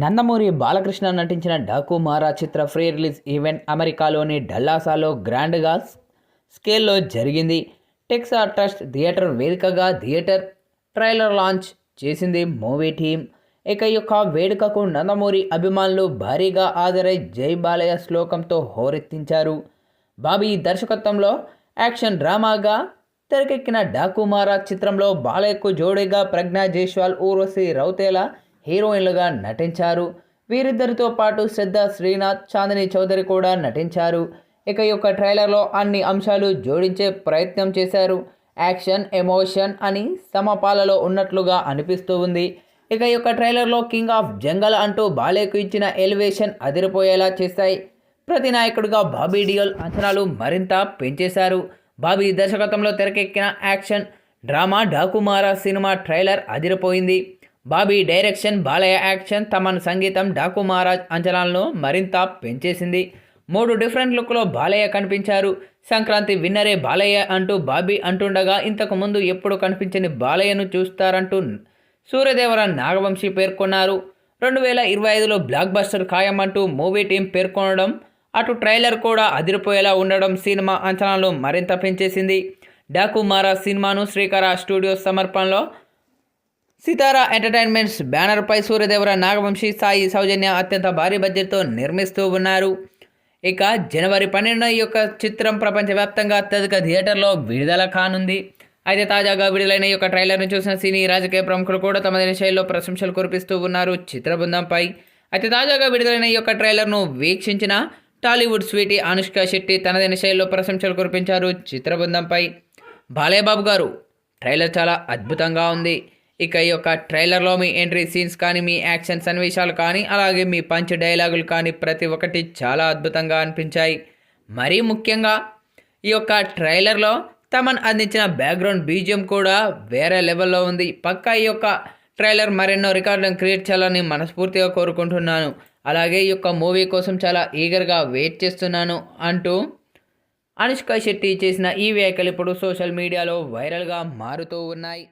నందమూరి బాలకృష్ణ నటించిన డాకు మారా చిత్ర pre release event అమెరికాలోని డల్లాసాలో గ్రాండ్గా స్కేల్లో జరిగింది. టెక్సా ట్రస్ట్ థియేటర్ వేదికగా థియేటర్ ట్రైలర్ లాంచ్ చేసింది మూవీ టీం ఇక యొక్క వేడుకకు నందమూరి అభిమానులు భారీగా హాజరై జై బాలయ్య శ్లోకంతో హోరెత్తించారు. బాబీ దర్శకత్వంలో యాక్షన్ డ్రామాగా తెరకెక్కిన డాకుమారా చిత్రంలో బాలయ్యకు జోడీగా ప్రజ్ఞా జైస్వాల్ ఊర్వశి రౌతేలా హీరోయిన్లుగా నటించారు. వీరిద్దరితో పాటు శ్రద్ధ శ్రీనాథ్ చాందిని చౌదరి కూడా నటించారు. ఇక ఈ యొక్క ట్రైలర్లో అన్ని అంశాలు జోడించే ప్రయత్నం చేశారు. యాక్షన్ ఎమోషన్ అని సమపాలలో ఉన్నట్లుగా అనిపిస్తూ ఉంది. ఇక ఈ యొక్క ట్రైలర్లో కింగ్ ఆఫ్ జంగల్ అంటూ బాలేకు ఇచ్చిన ఎలివేషన్ అదిరిపోయేలా చేశాయి. ప్రతి నాయకుడిగా బాబీ డియోల్ అంచనాలు మరింత పెంచేశారు. బాబీ దర్శకత్వంలో తెరకెక్కిన action drama Daakumaara cinema trailer అదిరిపోయింది. బాబీ డైరెక్షన్ బాలయ్య యాక్షన్ తమన్ సంగీతం డాకు మహారాజ్ అంచనాలను మరింత పెంచేసింది. మూడు డిఫరెంట్ లుక్లో బాలయ్య కనిపించారు. సంక్రాంతి విన్నరే బాలయ్య అంటూ బాబీ అంటుండగా ఇంతకు ముందు ఎప్పుడు కనిపించని బాలయ్యను చూస్తారంటూ సూర్యదేవర నాగవంశీ పేర్కొన్నారు. రెండు వేల ఇరవై ఐదులో బ్లాక్ బస్టర్ ఖాయమంటూ మూవీ టీం పేర్కొనడం అటు ట్రైలర్ కూడా అదిరిపోయేలా ఉండడం సినిమా అంచనాలు మరింత పెంచేసింది. డాకు మారా సినిమాను శ్రీకర స్టూడియోస్ సమర్పణలో సితారా ఎంటర్టైన్మెంట్స్ బ్యానర్పై సూర్యదేవర నాగవంశి సాయి సౌజన్య అత్యంత భారీ బడ్జెట్తో నిర్మిస్తూ ఉన్నారు. ఇక జనవరి పన్నెండున ఈ యొక్క చిత్రం ప్రపంచవ్యాప్తంగా అత్యధిక థియేటర్లో విడుదల కానుంది. అయితే తాజాగా విడుదలైన ఈ యొక్క ట్రైలర్ను చూసిన సినీ రాజకీయ ప్రముఖులు కూడా తమదైన శైలిలో ప్రశంసలు కురిపిస్తూ ఉన్నారు చిత్ర బృందంపై అయితే తాజాగా విడుదలైన ఈ యొక్క ట్రైలర్ను వీక్షించిన టాలీవుడ్ స్వీటీ అనుష్క శెట్టి తనదైన శైలిలో ప్రశంసలు కురిపించారు చిత్ర బృందంపై బాలయ్యబాబు గారు ట్రైలర్ చాలా అద్భుతంగా ఉంది. ఇక ఈ యొక్క ట్రైలర్లో మీ ఎంట్రీ సీన్స్ కానీ మీ యాక్షన్ సన్నివేశాలు కానీ అలాగే మీ పంచ్ డైలాగులు కానీ ప్రతి ఒక్కటి చాలా అద్భుతంగా అనిపించాయి. మరీ ముఖ్యంగా ఈ యొక్క ట్రైలర్లో తమన్ అందించిన బ్యాక్గ్రౌండ్ బీజియం కూడా వేరే లెవెల్లో ఉంది. పక్కా ఈ యొక్క ట్రైలర్ మరెన్నో రికార్డులను క్రియేట్ చేయాలని మనస్ఫూర్తిగా కోరుకుంటున్నాను. అలాగే ఈ యొక్క మూవీ కోసం చాలా ఈగర్గా వెయిట్ చేస్తున్నాను అంటూ అనుష్క శెట్టి చేసిన ఈ వ్యాఖ్యలు ఇప్పుడు సోషల్ మీడియాలో వైరల్గా మారుతూ ఉన్నాయి.